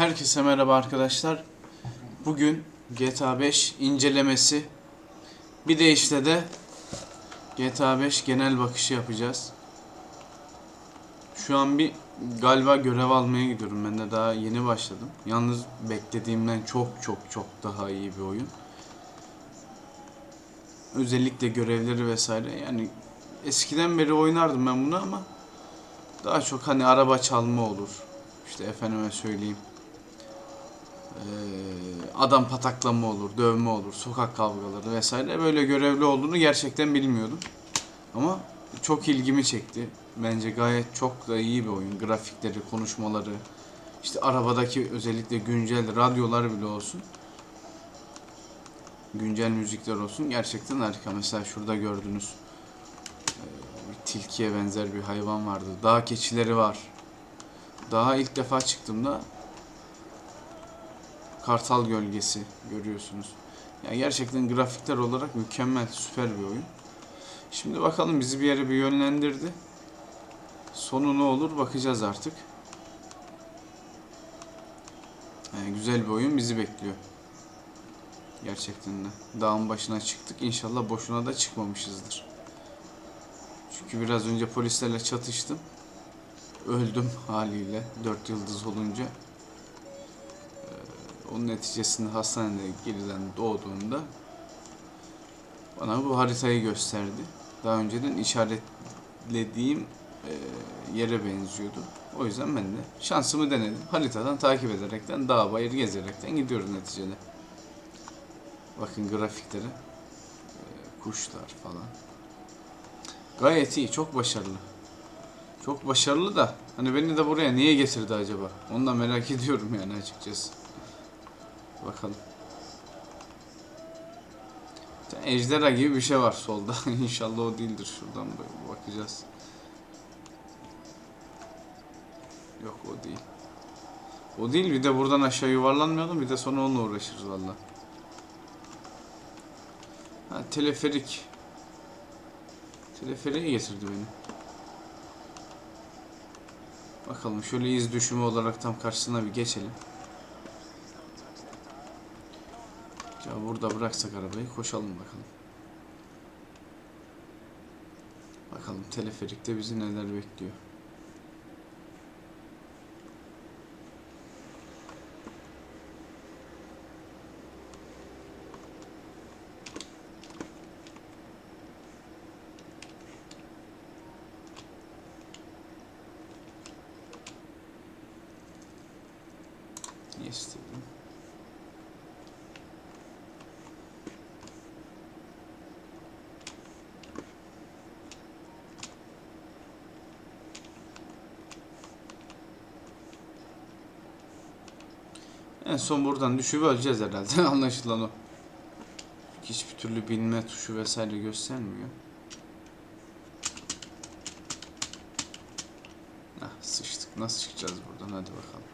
Herkese merhaba arkadaşlar. Bugün GTA 5 incelemesi. Bir de işte de GTA 5 genel bakışı yapacağız. Şu an bir galiba görev almaya gidiyorum. Ben de daha yeni başladım. Yalnız beklediğimden çok çok çok daha iyi bir oyun. Özellikle görevleri vesaire. Yani eskiden beri oynardım ben bunu ama daha çok hani araba çalma olur. İşte efendime söyleyeyim. Ee, adam pataklama olur, dövme olur, sokak kavgaları vesaire böyle görevli olduğunu gerçekten bilmiyordum. Ama çok ilgimi çekti. Bence gayet çok da iyi bir oyun. Grafikleri, konuşmaları, işte arabadaki özellikle güncel radyolar bile olsun. Güncel müzikler olsun. Gerçekten harika. Mesela şurada gördünüz. bir tilkiye benzer bir hayvan vardı. Dağ keçileri var. Daha ilk defa çıktığımda Kartal Gölgesi görüyorsunuz. Yani gerçekten grafikler olarak mükemmel, süper bir oyun. Şimdi bakalım bizi bir yere bir yönlendirdi. Sonu ne olur bakacağız artık. Yani güzel bir oyun bizi bekliyor. Gerçekten de. Dağın başına çıktık. İnşallah boşuna da çıkmamışızdır. Çünkü biraz önce polislerle çatıştım. Öldüm haliyle. Dört yıldız olunca. Onun neticesinde hastanede geriden doğduğunda bana bu haritayı gösterdi. Daha önceden işaretlediğim e, yere benziyordu. O yüzden ben de şansımı denedim. Haritadan takip ederekten, dağ bayır gezerekten gidiyoruz neticede. Bakın grafikleri. e, kuşlar falan. Gayet iyi, çok başarılı. Çok başarılı da hani beni de buraya niye getirdi acaba? Onu da merak ediyorum yani açıkçası. Bakalım. Ejderha gibi bir şey var solda. İnşallah o değildir. Şuradan bakacağız. Yok o değil. O değil bir de buradan aşağı yuvarlanmayalım bir de sonra onunla uğraşırız valla. Ha teleferik. Teleferiğe getirdi beni. Bakalım şöyle iz düşümü olarak tam karşısına bir geçelim. Ya burada bıraksak arabayı koşalım bakalım. Bakalım teleferikte bizi neler bekliyor. İstedim? En son buradan düşüp öleceğiz herhalde. Anlaşılan o. Hiçbir türlü binme tuşu vesaire göstermiyor. Ah sıçtık. Nasıl çıkacağız buradan? Hadi bakalım.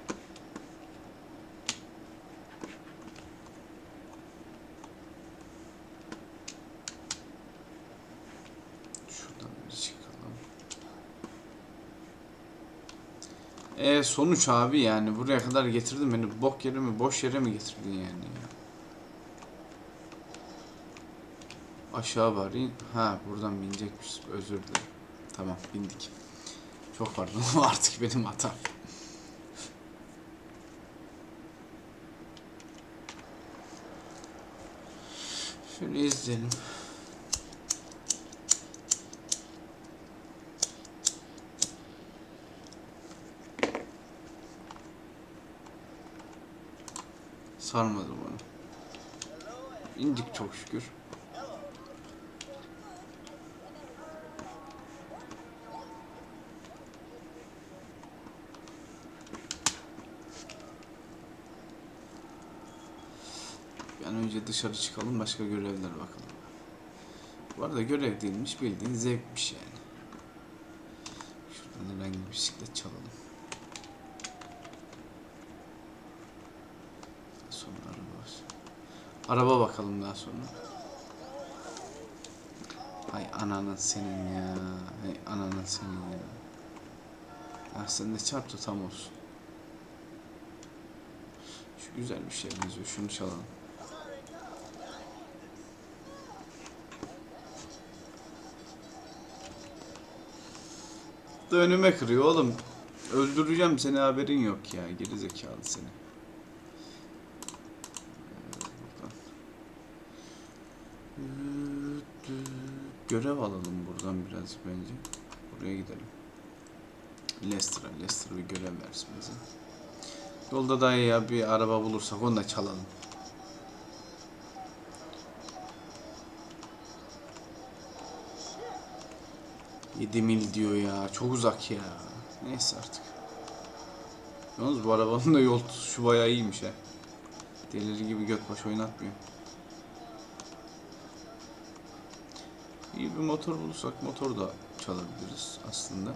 Şuradan bir çıkalım. E sonuç abi yani buraya kadar getirdin beni bok yere mi boş yere mi getirdin yani ya? Aşağı bari. Ha buradan binecekmiş. Özür dilerim. Tamam bindik. Çok pardon artık benim hatam. Şöyle izleyelim. Sarmadı bana. İndik çok şükür. An önce dışarı çıkalım başka görevlere bakalım. Bu arada görev değilmiş bildiğin zevkmiş yani. Şuradan herhangi bir bisiklet çalalım. Sonra araba var. Araba bakalım daha sonra. Hay ananın senin ya. Hay ananın senin ya. Ah sen de çarp tutam olsun. Şu güzel bir şey benziyor. Şunu çalalım. Da kırıyor oğlum. Öldüreceğim seni haberin yok ya. Geri zekalı seni. Ee, buradan. Görev alalım buradan biraz bence. Buraya gidelim. Leicester'a. Leicester bir görev versin bize. Yolda da ya bir araba bulursak onu da çalalım. Yedi mil diyor ya. Çok uzak ya. Neyse artık. Yalnız bu arabanın da yol tutuşu bayağı iyiymiş ha. Delir gibi göt oynatmıyor. İyi bir motor bulursak motor da çalabiliriz aslında.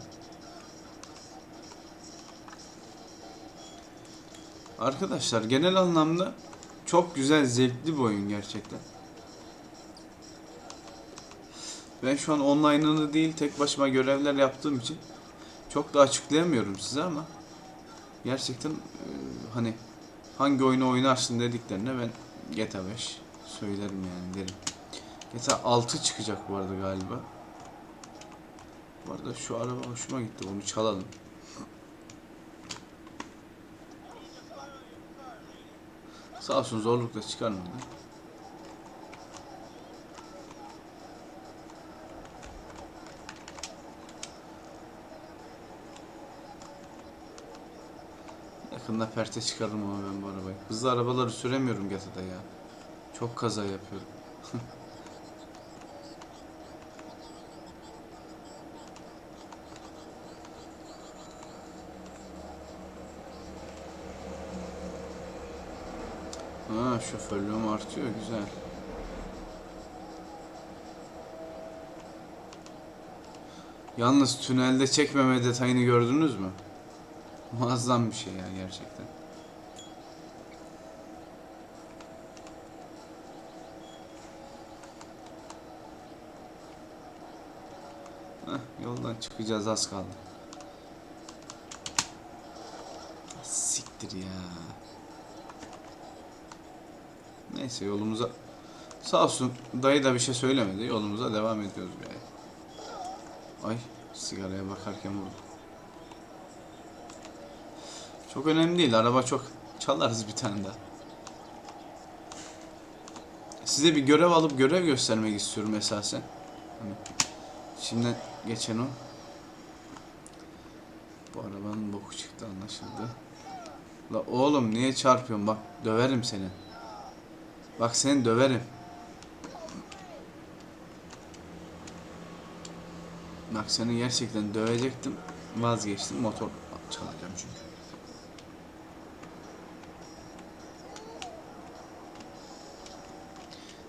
Arkadaşlar genel anlamda çok güzel zevkli bir oyun gerçekten. Ben şu an online'ını değil tek başıma görevler yaptığım için çok da açıklayamıyorum size ama gerçekten e, hani hangi oyunu oynarsın dediklerine ben GTA 5 söylerim yani derim. GTA 6 çıkacak bu arada galiba. Bu arada şu araba hoşuma gitti bunu çalalım. Sağ olsun zorlukla çıkarmadı. Yakında perte çıkarırım ama ben bu arabayı. Hızlı arabaları süremiyorum GTA'da ya. Çok kaza yapıyorum. Şoförlüğüm artıyor güzel. Yalnız tünelde çekmeme detayını gördünüz mü? Muazzam bir şey ya gerçekten. Heh, yoldan çıkacağız az kaldı. Siktir ya. Neyse yolumuza sağ olsun dayı da bir şey söylemedi. Yolumuza devam ediyoruz be. Ay sigaraya bakarken vurdum. Çok önemli değil. Araba çok çalarız bir tane daha. Size bir görev alıp görev göstermek istiyorum esasen. Hani şimdi geçen o. Bu arabanın boku çıktı anlaşıldı. La oğlum niye çarpıyorsun? Bak döverim seni. Bak seni döverim. Bak seni gerçekten dövecektim. Vazgeçtim. Motor çalacağım çünkü.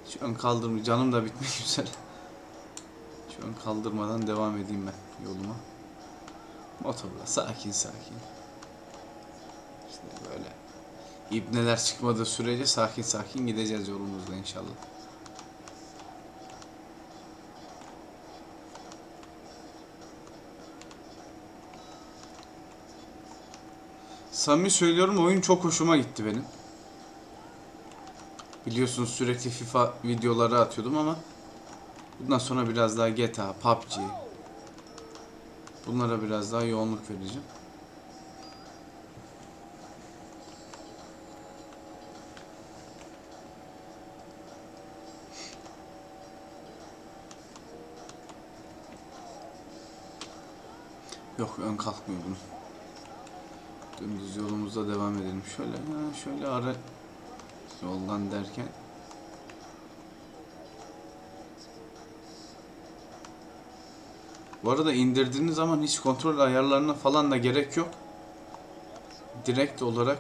Şu an kaldırma. Canım da bitmek üzere. Şu an kaldırmadan devam edeyim ben yoluma. Motorla sakin sakin. İşte böyle. İbneler çıkmadığı sürece sakin sakin gideceğiz yolumuzda inşallah. Samimi söylüyorum oyun çok hoşuma gitti benim. Biliyorsunuz sürekli FIFA videoları atıyordum ama bundan sonra biraz daha GTA, PUBG bunlara biraz daha yoğunluk vereceğim. Yok ön kalkmıyor bunun. Dümdüz yolumuzda devam edelim. Şöyle şöyle ara yoldan derken Bu arada indirdiğiniz zaman hiç kontrol ayarlarına falan da gerek yok. Direkt olarak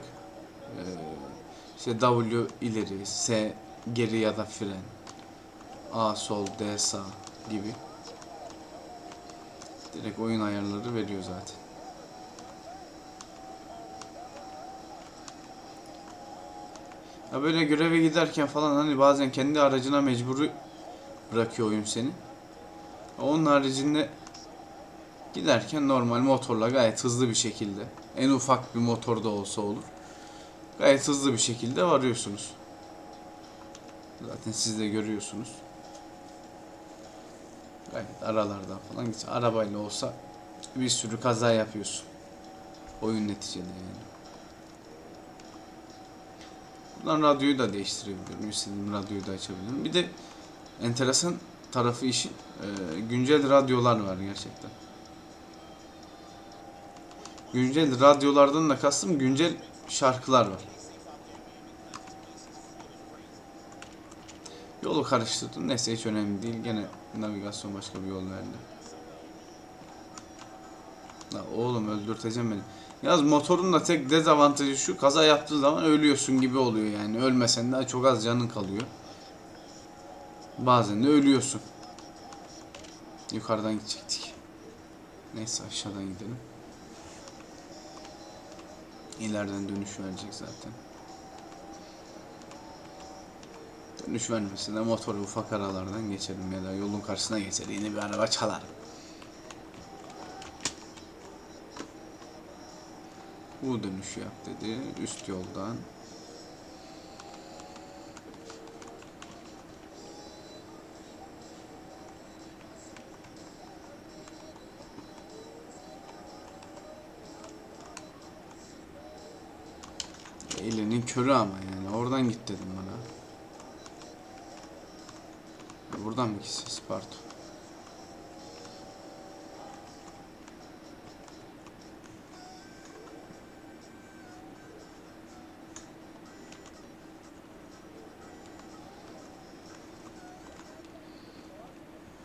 e, işte W ileri, S geri ya da fren, A sol, D sağ gibi direkt oyun ayarları veriyor zaten. Ya böyle göreve giderken falan hani bazen kendi aracına mecburi bırakıyor oyun seni. Onun haricinde giderken normal motorla gayet hızlı bir şekilde en ufak bir motor da olsa olur. Gayet hızlı bir şekilde varıyorsunuz. Zaten siz de görüyorsunuz. Gayet aralardan falan gitsin. Arabayla olsa bir sürü kaza yapıyorsun. Oyun neticede yani. Buradan radyoyu da değiştirebiliyorum. İstediğim radyoyu da açabilirim. Bir de enteresan tarafı işin e, güncel radyolar var gerçekten. Güncel radyolardan da kastım güncel şarkılar var. Yolu karıştırdım. Neyse hiç önemli değil. Gene navigasyon başka bir yol verdi. La oğlum öldürteceğim beni. Yalnız motorun da tek dezavantajı şu kaza yaptığı zaman ölüyorsun gibi oluyor yani. Ölmesen de çok az canın kalıyor. Bazen de ölüyorsun. Yukarıdan gidecektik. Neyse aşağıdan gidelim. İleriden dönüş verecek zaten. Dönüş vermese de motoru ufak aralardan geçerim ya da yolun karşısına geçer yine bir araba çalar. Bu dönüşü yap dedi üst yoldan. Elinin körü ama yani oradan git dedim bana. Buradan mı gideceğiz? Pardon.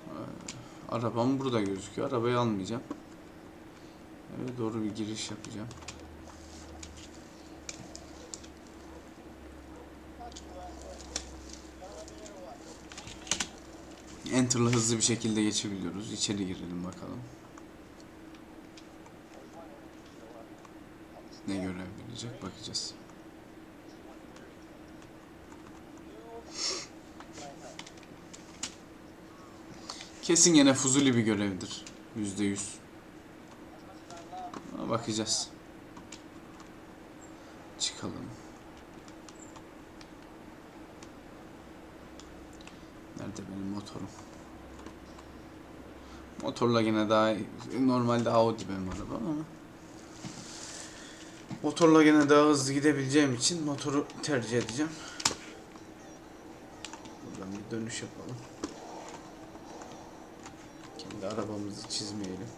Ee, Arabam burada gözüküyor. Arabayı almayacağım. Eve doğru bir giriş yapacağım. Enter'la hızlı bir şekilde geçebiliyoruz. İçeri girelim bakalım. Ne görev verecek bakacağız. Kesin yine fuzuli bir görevdir. Yüzde yüz. Bakacağız. Çıkalım. Nerede benim motorum? Motorla yine daha normalde Audi benim arabam ama motorla yine daha hızlı gidebileceğim için motoru tercih edeceğim. Buradan bir dönüş yapalım. Kendi arabamızı çizmeyelim.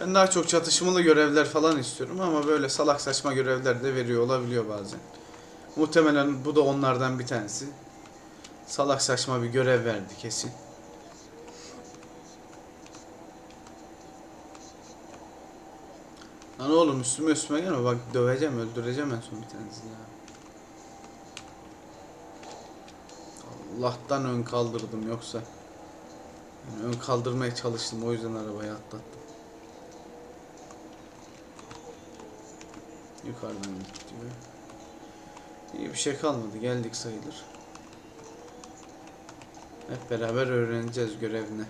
Ben daha çok çatışmalı görevler falan istiyorum ama böyle salak saçma görevler de veriyor olabiliyor bazen. Muhtemelen bu da onlardan bir tanesi. Salak saçma bir görev verdi kesin. Lan oğlum üstüme üstüme gelme bak döveceğim öldüreceğim en son bir tanesini ya. Allah'tan ön kaldırdım yoksa. Yani ön kaldırmaya çalıştım o yüzden arabayı atlattım. Yukarıdan git diyor. İyi bir şey kalmadı. Geldik sayılır. Hep beraber öğreneceğiz görevini.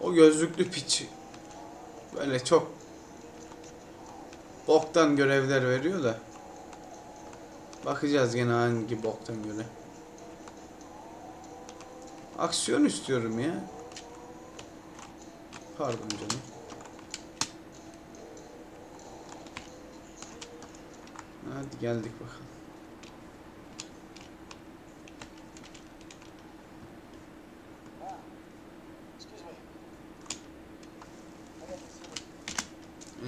O gözlüklü piç böyle çok boktan görevler veriyor da bakacağız gene hangi boktan göre. Aksiyon istiyorum ya. Pardon canım. Hadi geldik bakalım.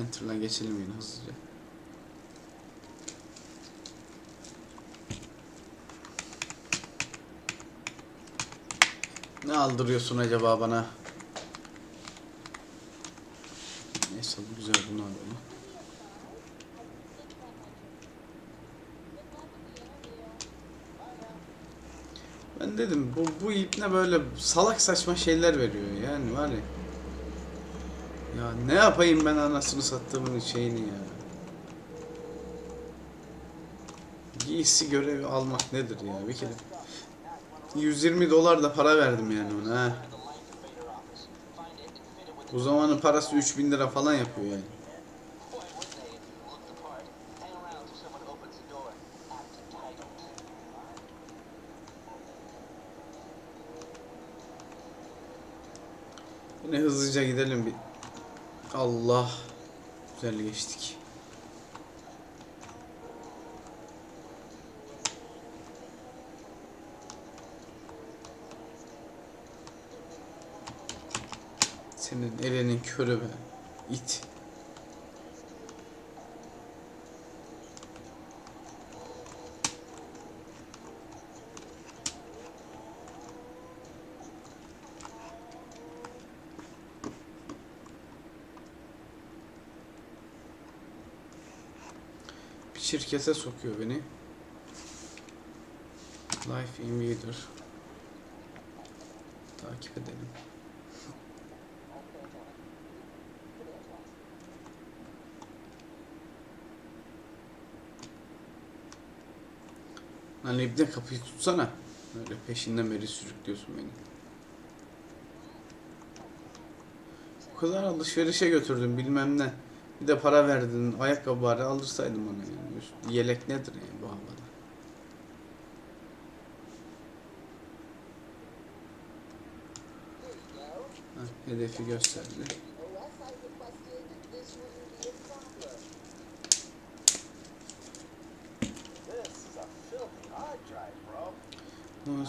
Enter'la geçelim yine hızlıca. Ne aldırıyorsun acaba bana? Neyse bu güzel bunu alalım. Ben dedim ipne böyle salak saçma şeyler veriyor yani var ya. Ya ne yapayım ben anasını sattığımın şeyini ya. Giysi görevi almak nedir ya bir kere. 120 dolar da para verdim yani ona. Bu zamanın parası 3000 lira falan yapıyor yani. Yine hızlıca gidelim bir. Allah. Güzel geçtik. Senin elinin körü be. İt. Şirkete sokuyor beni. Life Invader. Takip edelim. Lan ibne kapıyı tutsana. Öyle peşinden beri sürüklüyorsun beni. O kadar alışverişe götürdüm bilmem ne. Bir de para verdin. Ayakkabı bari aldırsaydın bana yani. Yelek nedir yani bu havada? Heh, hedefi gösterdi. Ondan?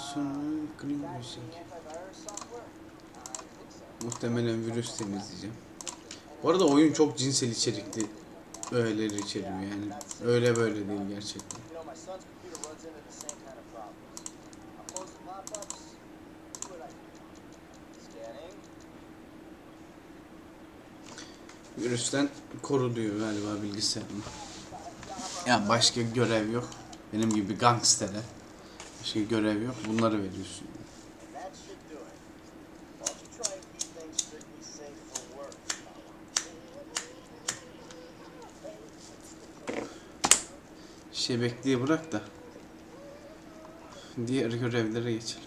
I think so. Muhtemelen virüs temizleyeceğim. Bu arada oyun çok cinsel içerikli öğeleri içeriyor yani. Öyle böyle değil gerçekten. Virüsten koru diyor galiba bilgisayarını. Ya başka görev yok. Benim gibi gangstere. Başka görev yok. Bunları veriyorsun. Şebekliği bırak da. Diğer görevlere geçelim.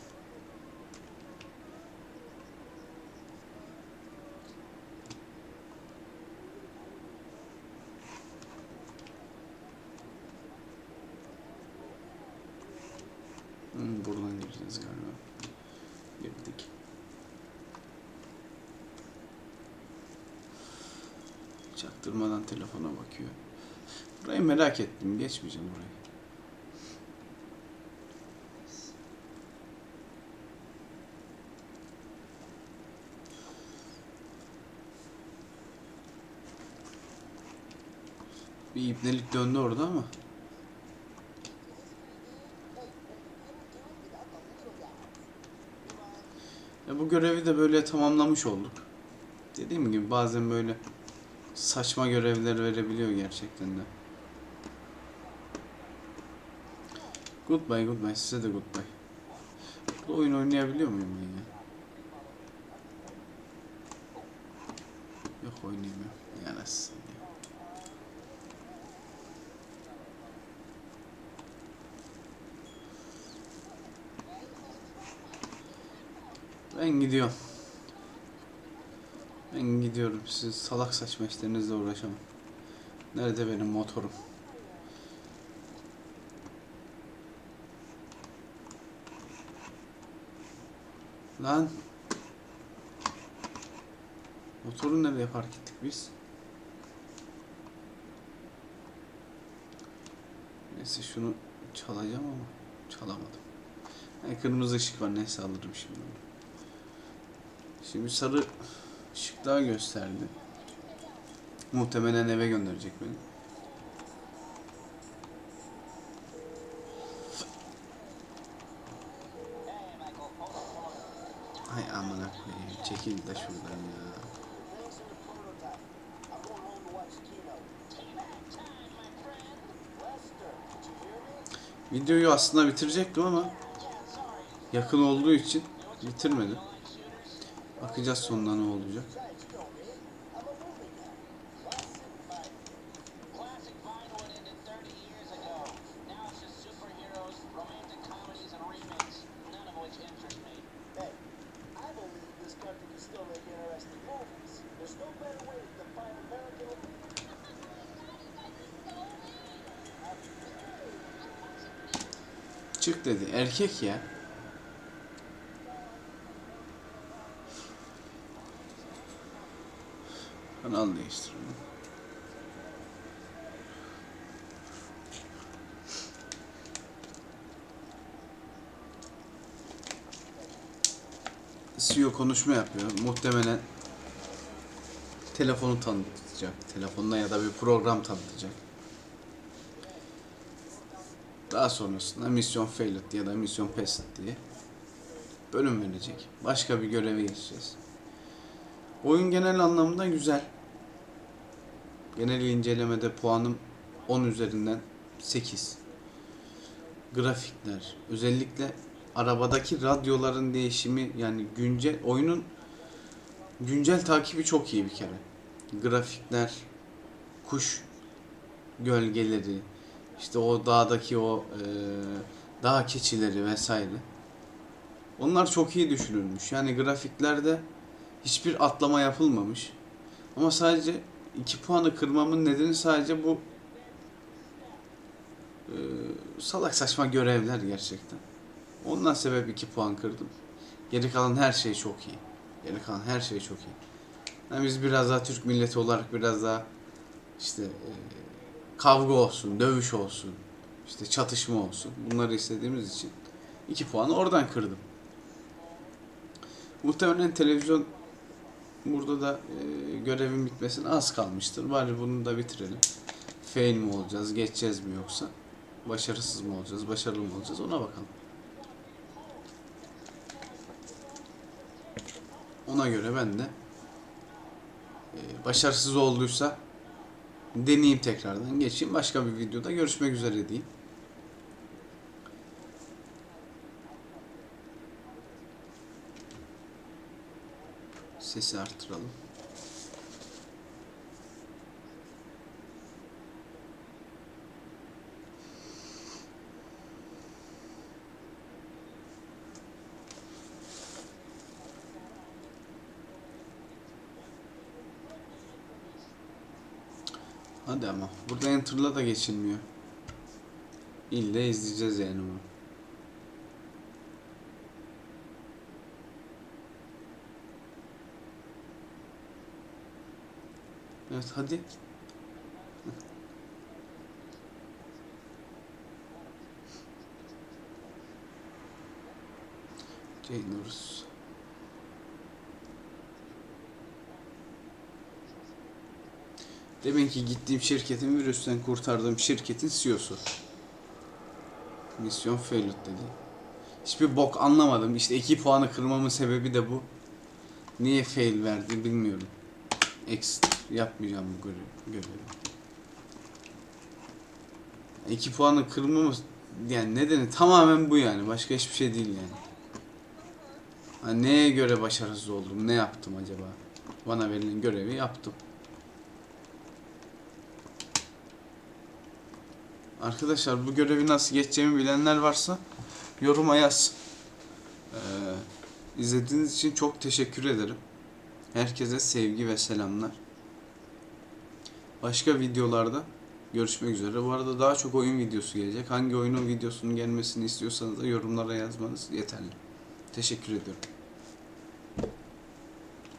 Ettim. Geçmeyeceğim burayı. Bir ibnelik döndü orada ama. Ya bu görevi de böyle tamamlamış olduk. Dediğim gibi bazen böyle saçma görevler verebiliyor gerçekten de. Goodbye goodbye size de goodbye. Bu oyun oynayabiliyor muyum ben ya? Yok oynayamıyorum. Yanasın ya. Ben gidiyorum. Ben gidiyorum. Siz salak saçma işlerinizle uğraşamam. Nerede benim motorum? Lan. Motoru nereye park ettik biz? Neyse şunu çalacağım ama çalamadım. Yani kırmızı ışık var neyse alırım şimdi. Şimdi sarı ışık daha gösterdi. Muhtemelen eve gönderecek beni. Hay amına koyayım. Çekil de şuradan ya. Videoyu aslında bitirecektim ama yakın olduğu için bitirmedim. Bakacağız sonunda ne olacak. Erkek ya. Kanal değiştirme. CEO konuşma yapıyor. Muhtemelen telefonu tanıtacak. Telefonla ya da bir program tanıtacak. Daha sonrasında misyon failed ya da misyon passed diye bölüm verecek. Başka bir göreve geçeceğiz. Oyun genel anlamda güzel. Genel incelemede puanım 10 üzerinden 8. Grafikler, özellikle arabadaki radyoların değişimi yani güncel oyunun güncel takibi çok iyi bir kere. Grafikler, kuş gölgeleri, işte o dağdaki o e, dağ keçileri vesaire. Onlar çok iyi düşünülmüş. Yani grafiklerde hiçbir atlama yapılmamış. Ama sadece 2 puanı kırmamın nedeni sadece bu e, salak saçma görevler gerçekten. Ondan sebep 2 puan kırdım. Geri kalan her şey çok iyi. Geri kalan her şey çok iyi. Yani biz biraz daha Türk milleti olarak biraz daha işte e, kavga olsun, dövüş olsun, işte çatışma olsun. Bunları istediğimiz için 2 puanı oradan kırdım. Muhtemelen televizyon burada da e, görevin bitmesine az kalmıştır. Bari bunu da bitirelim. Fail mi olacağız, geçeceğiz mi yoksa? Başarısız mı olacağız, başarılı mı olacağız ona bakalım. Ona göre ben de e, başarısız olduysa deneyeyim tekrardan geçeyim. Başka bir videoda görüşmek üzere diyeyim. Sesi arttıralım. Hadi ama. Burada enter'la da geçilmiyor. İlle izleyeceğiz yani bunu. Evet hadi. Ceynuruz. Demek ki gittiğim şirketin virüsten kurtardığım şirketin CEO'su. Misyon failed dedi. Hiçbir bok anlamadım. İşte 2 puanı kırmamın sebebi de bu. Niye fail verdi bilmiyorum. X yapmayacağım bu görevi. görevi. 2 puanı kırmamız yani nedeni tamamen bu yani. Başka hiçbir şey değil yani. Ha, neye göre başarısız oldum? Ne yaptım acaba? Bana verilen görevi yaptım. Arkadaşlar bu görevi nasıl geçeceğimi bilenler varsa yoruma yaz. Ee, izlediğiniz için çok teşekkür ederim. Herkese sevgi ve selamlar. Başka videolarda görüşmek üzere. Bu arada daha çok oyun videosu gelecek. Hangi oyunun videosunun gelmesini istiyorsanız da yorumlara yazmanız yeterli. Teşekkür ediyorum.